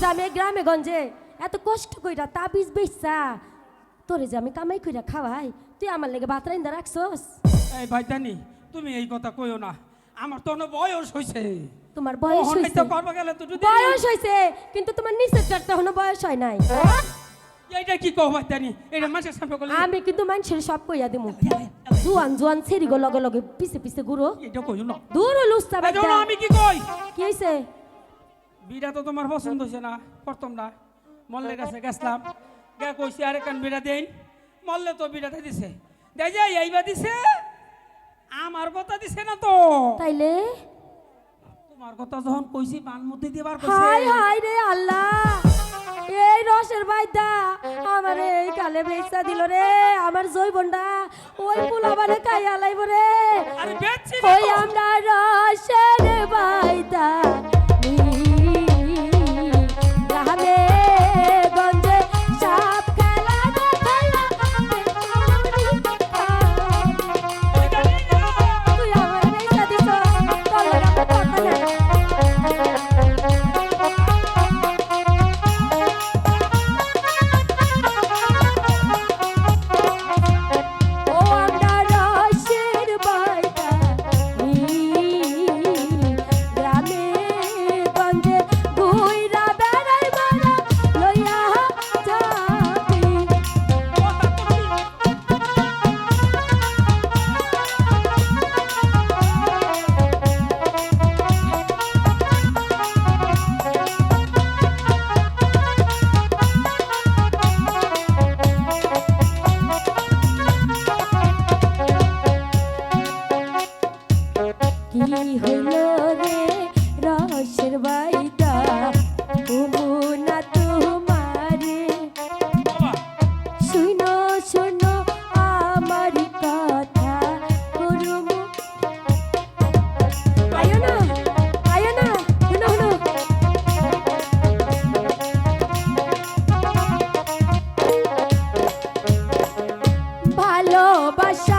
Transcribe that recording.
যে আমি গ্রামে গঞ্জে এত কষ্ট কইরা তাবিজ বেচছা তোরে যে আমি কামাই কইরা খাওয়াই তুই আমার লেগে ভাত রাইন্দা রাখছস? এই ভাইদানি তুমি এই কথা কইও না। আমার তো অনেক বয়স হয়েছে তোমার বয়স হয়েছে তো করবা গেলে তো যদি বয়স হয়েছে কিন্তু তোমার নিচের চারটা এখনও বয়স হয় নাই। এইটা কি কও ভাইদানি? এটা মানুষের সামনে করলে আমি কিন্তু মানুষের সব কইয়া দিমু। জুয়ান জুয়ান ছেড়ি গো লগে লগে পিছে পিছে ঘুরো। এটা কইও না। দূর লুস্তা এই দেখো বাইদা। না, আমি কি কই? কি হয়েছে বিড়া তো তোমার পছন্দ হয়েছে না প্রথম না। মল্লের কাছে গেছলাম গে কইছি আরে কান বিড়া দেন মল্লে তো বিড়াটা দিছে। দেয় যে এইবার দিছে। আমার কথা দিছে না তো। তাইলে? তোমার কথা যখন কইছি পান মধ্যে দিবার কইছে। হাই হাই রে আল্লাহ! এই রসের বাইদা আমার এই কালে বেচা দিল রে আমার জৈবনটা। ওই পোলাবারে খাই আলাইব রে। ওই আমরা রসের বাইদা। টাটা ভালোবাসা